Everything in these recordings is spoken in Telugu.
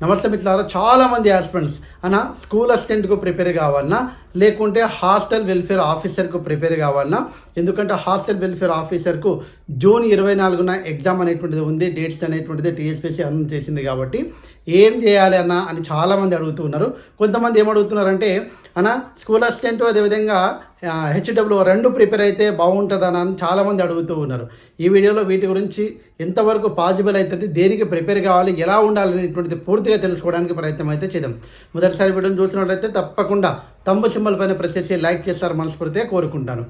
నమస్తే మిత్రులారా చాలామంది ఆస్పిరెంట్స్ అన్న స్కూల్ అసిస్టెంట్కు ప్రిపేర్ కావాలన్నా లేకుంటే హాస్టల్ వెల్ఫేర్ ఆఫీసర్కు ప్రిపేర్ కావాలన్నా ఎందుకంటే హాస్టల్ వెల్ఫేర్ ఆఫీసర్కు జూన్ ఇరవై నాలుగున ఎగ్జామ్ అనేటువంటిది ఉంది డేట్స్ అనేటువంటిది టీఎస్పీసీ అనౌన్స్ చేసింది కాబట్టి ఏం చేయాలి అన్న అని చాలామంది అడుగుతున్నారు కొంతమంది ఏం అడుగుతున్నారంటే అన్న స్కూల్ అసిస్టెంట్ అదేవిధంగా హెచ్డబ్ల్యూ రెండు ప్రిపేర్ అయితే బాగుంటుందని అని చాలామంది అడుగుతూ ఉన్నారు. ఈ వీడియోలో వీటి గురించి ఎంతవరకు పాసిబుల్ అవుతుంది దేనికి ప్రిపేర్ కావాలి ఎలా ఉండాలి అనేటువంటిది పూర్తిగా తెలుసుకోవడానికి ప్రయత్నం అయితే చేద్దాం. మొదటిసారి వీడియోని చూసినట్లయితే తప్పకుండా తమ్ము సింబల్ పైన ప్రెస్ చేసి లైక్ చేస్తారు మనస్ఫూర్తిగా కోరుకుంటాను.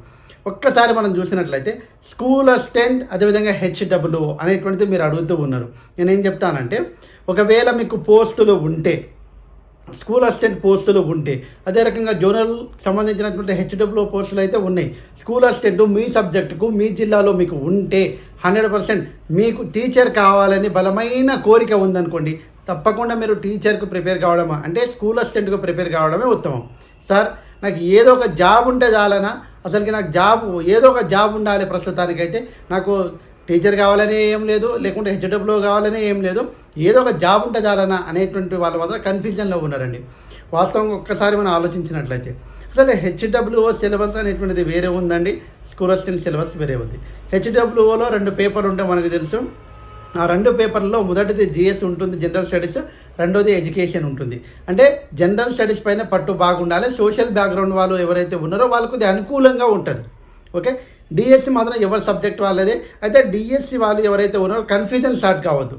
ఒక్కసారి మనం చూసినట్లయితే స్కూల్ అసిస్టెంట్ అదేవిధంగా హెచ్డబ్ల్యూ అనేటువంటిది మీరు అడుగుతూ ఉన్నారు. నేనేం చెప్తానంటే ఒకవేళ మీకు పోస్టులు ఉంటే స్కూల్ అసిస్టెంట్ పోస్టులు ఉంటే అదే రకంగా జోనల్ సంబంధించినటువంటి హెచ్డబ్ల్యూ పోస్టులు అయితే ఉన్నాయి. స్కూల్ అసిస్టెంట్ మీ సబ్జెక్టుకు మీ జిల్లాలో మీకు ఉంటే హండ్రెడ్ పర్సెంట్ మీకు టీచర్ కావాలని బలమైన కోరిక ఉందనుకోండి తప్పకుండా మీరు టీచర్కు ప్రిపేర్ కావడమా? అంటే స్కూల్ అసిస్టెంట్కు ప్రిపేర్ కావడమే ఉత్తమం. సార్ నాకు ఏదో ఒక జాబ్ ఉంటే చాలనా? అసలుకి నాకు జాబ్ ఏదో ఒక జాబ్ ఉండాలి ప్రస్తుతానికైతే. నాకు టీచర్ కావాలనే ఏం లేదు లేకుంటే హెచ్డబ్ల్యూ కావాలనే ఏం లేదు. ఏదో ఒక జాబ్ ఉంటే చాలనా అనేటువంటి వాళ్ళు మాత్రం కన్ఫ్యూజన్లో ఉన్నారండి. వాస్తవంగా ఒక్కసారి మనం ఆలోచించినట్లయితే. అసలు హెచ్డబ్ల్యూఓ సిలబస్ అనేటువంటిది వేరే ఉందండి? స్కూల్ అసిస్టెంట్ సిలబస్ వేరే ఉంది. హెచ్డబ్ల్యూఓలో రెండు పేపర్లు ఉంటే మనకు తెలుసు. ఆ రెండు పేపర్లో మొదటిది జిఎస్ ఉంటుంది జనరల్ స్టడీస్ రెండోది ఎడ్యుకేషన్ ఉంటుంది. అంటే జనరల్ స్టడీస్ పైన పట్టు బాగుండాలి. సోషల్ బ్యాక్గ్రౌండ్ వాళ్ళు ఎవరైతే ఉన్నారో వాళ్ళకు ఇది అనుకూలంగా ఉంటుంది. ఓకే డిఎస్సి మాత్రం ఎవరి సబ్జెక్ట్ వాళ్ళదే. అయితే డిఎస్సి వాళ్ళు ఎవరైతే ఉన్నారో కన్ఫ్యూజన్ స్టార్ట్ కావద్దు.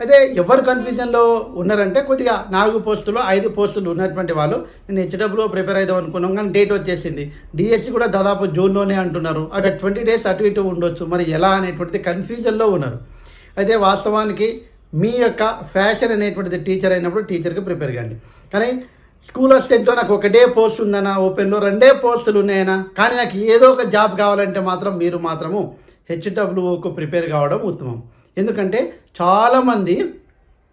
అయితే ఎవరు కన్ఫ్యూజన్లో ఉన్నారంటే కొద్దిగా నాలుగు పోస్టులు ఐదు పోస్టులు ఉన్నటువంటి వాళ్ళు నేను హెచ్డబ్ల్యూ ప్రిపేర్ అవుదాం అనుకున్నాం కానీ డేట్ వచ్చేసింది. డిఎస్సి కూడా దాదాపు జూన్లోనే అంటున్నారు. అటు ట్వంటీ డేస్ అటు ఇటు ఉండొచ్చు. మరి ఎలా అనేటువంటిది కన్ఫ్యూజన్లో ఉన్నారు. అయితే వాస్తవానికి మీ యొక్క ఫ్యాషన్ అనేటువంటిది టీచర్ అయినప్పుడు టీచర్కి ప్రిపేర్ కండి. కానీ స్కూల్ అసిస్టెంట్లో నాకు ఒకటే పోస్ట్ ఉందన్నా ఓపెన్లో రెండే పోస్టులు ఉన్నాయనా కానీ నాకు ఏదో ఒక జాబ్ కావాలంటే మాత్రం మీరు మాత్రము హెచ్డబ్ల్యూఓకు ప్రిపేర్ కావడం ఉత్తమం. ఎందుకంటే చాలామంది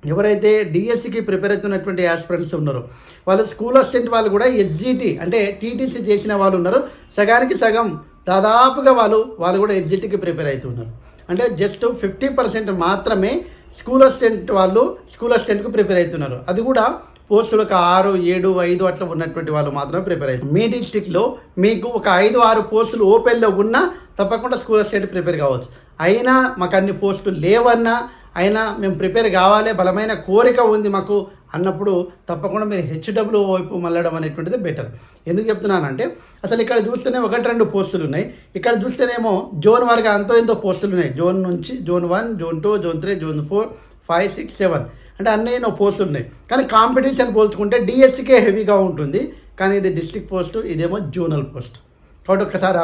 ఎవరైతే డిఎస్సికి ప్రిపేర్ అవుతున్నటువంటి ఆస్పిరెంట్స్ ఉన్నారో వాళ్ళు స్కూల్ అసిస్టెంట్ వాళ్ళు కూడా ఎస్జిటి అంటే టీటీసీ చేసిన వాళ్ళు ఉన్నారు. సగానికి సగం దాదాపుగా వాళ్ళు వాళ్ళు కూడా ఎస్జిటికి ప్రిపేర్ అవుతున్నారు. అంటే జస్ట్ ఫిఫ్టీ పర్సెంట్ మాత్రమే స్కూల్ అసిస్టెంట్ వాళ్ళు స్కూల్ అసిస్టెంట్కు ప్రిపేర్ అవుతున్నారు. అది కూడా పోస్టులకు ఆరు ఏడు ఐదు అట్లా ఉన్నటువంటి వాళ్ళు మాత్రమే ప్రిపేర్ అవుతారు మీ డిస్టిక్లో మీకు ఒక ఐదు ఆరు పోస్టులు ఓపెన్లో ఉన్నా తప్పకుండా స్కూల్ అసిస్టెంట్ ప్రిపేర్ కావచ్చు. అయినా మాకు అన్ని పోస్టులు లేవన్నా అయినా మేము ప్రిపేర్ కావాలి బలమైన కోరిక ఉంది మాకు అన్నప్పుడు తప్పకుండా మీరు హెచ్డబ్ల్యూ వైపు మళ్ళడం అనేటువంటిది బెటర్. ఎందుకు చెప్తున్నానంటే అసలు ఇక్కడ చూస్తేనే ఒకటి రెండు పోస్టులు ఉన్నాయి. ఇక్కడ చూస్తేనేమో జోన్ వరకు అంతో ఎంతో పోస్టులు ఉన్నాయి. జోన్ నుంచి zone one zone two zone three zone four five six seven. అంటే అన్నీ నో పోస్టులు ఉన్నాయి. కానీ కాంపిటీషన్ పోల్చుకుంటే డిఎస్సికే హెవీగా ఉంటుంది. కానీ ఇది డిస్ట్రిక్ట్ పోస్టు ఇదేమో జోనల్ పోస్ట్. కాబట్టి ఒక్కసారి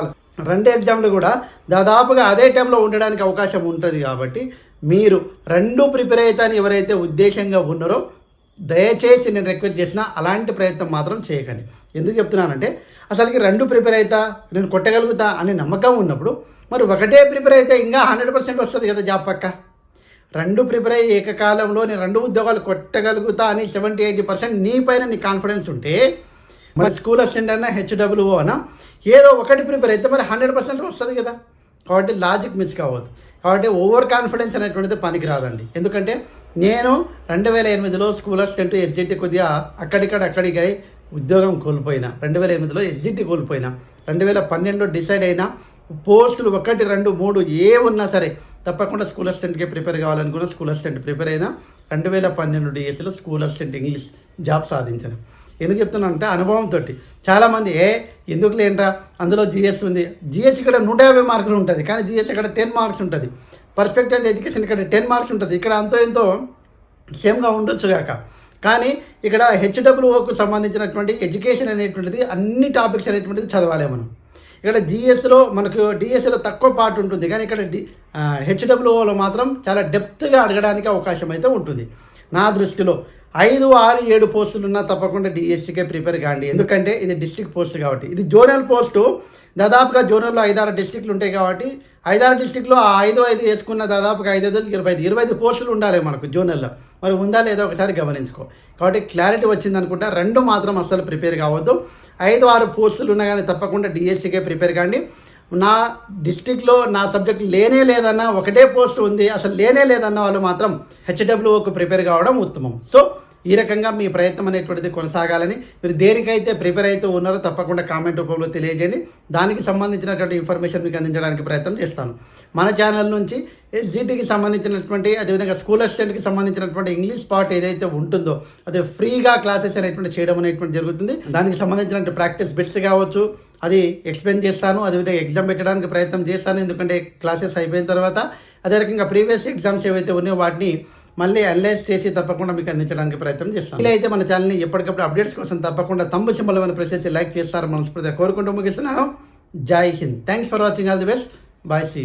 రెండు ఎగ్జామ్లు కూడా దాదాపుగా అదే టైంలో ఉండడానికి అవకాశం ఉంటుంది కాబట్టి మీరు రెండు ప్రిపేర్ అవుతాను ఎవరైతే ఉద్దేశంగా ఉన్నారో దయచేసి నేను రిక్వెస్ట్ చేసిన అలాంటి ప్రయత్నం మాత్రం చేయకండి. ఎందుకు చెప్తున్నానంటే అసలుకి రెండు ప్రిపేర్ అవుతా నేను కొట్టగలుగుతా అనే నమ్మకం ఉన్నప్పుడు మరి ఒకటే ప్రిపేర్ అయితే ఇంకా హండ్రెడ్ పర్సెంట్ వస్తుంది కదా జాబ్ పక్క? రెండు ప్రిపేర్ అయ్యి ఏకకాలంలో నేను రెండు ఉద్యోగాలు కొట్టగలుగుతా అని సెవెంటీ ఎయిటీ పర్సెంట్ నీ పైన నీ కాన్ఫిడెన్స్ ఉంటే మరి స్కూల్ అసిస్టెంట్ అయినా హెచ్డబ్ల్యూఓ అన్నా ఏదో ఒకటి ప్రిపేర్ అయితే మరి హండ్రెడ్ పర్సెంట్ వస్తుంది కదా. కాబట్టి లాజిక్ మిస్ కావద్దు. కాబట్టి ఓవర్ కాన్ఫిడెన్స్ అనేటువంటిది పనికి రాదండి. ఎందుకంటే నేను రెండు వేల ఎనిమిదిలో స్కూల్ అసిస్టెంట్ ఎస్జిటి కొద్దిగా అక్కడిక్కడ అక్కడికి ఉద్యోగం కోల్పోయినా. రెండు వేల ఎనిమిదిలో ఎస్జిటి కోల్పోయినా. రెండు వేల పన్నెండులో డిసైడ్ అయినా పోస్టులు ఒకటి రెండు మూడు ఏ ఉన్నా సరే తప్పకుండా స్కూల్ అసిస్టెంట్కే ప్రిపేర్ కావాలనుకున్న స్కూల్ అసిస్టెంట్ ప్రిపేర్ అయినా రెండు వేల పన్నెండు డిఎస్సిలో స్కూల్ అసిస్టెంట్ ఇంగ్లీష్ జాబ్ సాధించాను. ఎందుకు చెప్తున్నానంటే అనుభవంతో చాలామంది ఏ ఎందుకు లేనరా? అందులో జిఎస్ ఉంది. జిఎస్ ఇక్కడ నూట యాభై మార్కులు ఉంటుంది కానీ జిఎస్ ఇక్కడ టెన్ మార్క్స్ ఉంటుంది. పర్స్పెక్ట్ అండ్ ఎడ్యుకేషన్ ఇక్కడ టెన్ మార్క్స్ ఉంటుంది. ఇక్కడ అంతో ఎంతో సేమ్గా ఉండొచ్చు కాక కానీ ఇక్కడ హెచ్డబ్ల్యూఓకు సంబంధించినటువంటి ఎడ్యుకేషన్ అనేటువంటిది అన్ని టాపిక్స్ అనేటువంటిది చదవాలి మనం. ఇక్కడ జిఎస్లో మనకు డిఎస్లో తక్కువ పార్ట్ ఉంటుంది. కానీ ఇక్కడ డి హెచ్డబ్ల్యూఓలో మాత్రం చాలా డెప్త్గా అడగడానికి అవకాశం అయితే ఉంటుంది. నా దృష్టిలో ఐదు ఆరు ఏడు పోస్టులు ఉన్నా తప్పకుండా డిఎస్సికే ప్రిపేర్ కాండి. ఎందుకంటే ఇది డిస్ట్రిక్ట్ పోస్ట్ కాబట్టి. ఇది జోనల్ పోస్టు. దాదాపుగా జోనల్లో ఐదారు డిస్ట్రిక్ట్లు ఉంటాయి కాబట్టి ఐదారు డిస్ట్రిక్ట్లో ఆ ఐదు ఐదు వేసుకున్న దాదాపుగా ఐదు ఐదు ఇరవై ఐదు ఇరవై ఐదు పోస్టులు ఉండాలి మనకు జోనల్లో. మరి ఉందా లేదా ఒకసారి గమనించుకో. కాబట్టి క్లారిటీ వచ్చింది అనుకుంటా రెండు మాత్రం అస్సలు ప్రిపేర్ కావద్దు. ఐదు ఆరు పోస్టులు ఉన్నా కానీ తప్పకుండా డిఎస్సికే ప్రిపేర్ కాండి. నా డిస్టిక్లో నా సబ్జెక్ట్ లేనే లేదన్నా ఒకటే పోస్ట్ ఉంది. అసలు లేనే లేదన్న వాళ్ళు మాత్రం హెచ్డబ్ల్యూఓకి ప్రిపేర్ కావడం ఉత్తమం. సో ఈ రకంగా మీ ప్రయత్నం అనేటువంటిది కొనసాగాలని మీరు దేనికైతే ప్రిపేర్ అయితే ఉన్నారో తప్పకుండా కామెంట్ రూపంలో తెలియజేయండి. దానికి సంబంధించినటువంటి ఇన్ఫర్మేషన్ మీకు అందించడానికి ప్రయత్నం చేస్తాను. మన ఛానల్ నుంచి ఎస్జిటికి సంబంధించినటువంటి అదేవిధంగా స్కూల్ అసిస్టెంట్కి సంబంధించినటువంటి ఇంగ్లీష్ పార్ట్ ఏదైతే ఉంటుందో అది ఫ్రీగా క్లాసెస్ అనేటువంటి చేయడం అనేటువంటి జరుగుతుంది. దానికి సంబంధించినటువంటి ప్రాక్టీస్ బిట్స్ కావచ్చు అది ఎక్స్ప్లెయిన్ చేస్తాను అదేవిధంగా ఎగ్జామ్ పెట్టడానికి ప్రయత్నం చేస్తాను ఎందుకంటే క్లాసెస్ అయిపోయిన తర్వాత. అదే రకంగా ప్రీవియస్ ఎగ్జామ్స్ ఏవైతే ఉన్నాయో వాటిని మళ్ళీ అనలైజ్ చేసి తప్పకుండా మీకు అందించడానికి ప్రయత్నం చేస్తాం ఇలా అయితే మన ఛానల్ని ఎప్పటికప్పుడు అప్డేట్స్ కోసం తప్పకుండా తమ్ము సింబల్ అని ప్రెస్ చేసి లైక్ చేస్తారు. మనస్ఫూర్తిగా కోరుకుంటూ ముగిస్తున్నాను. Jai Hind. Thanks for watching all the best bye see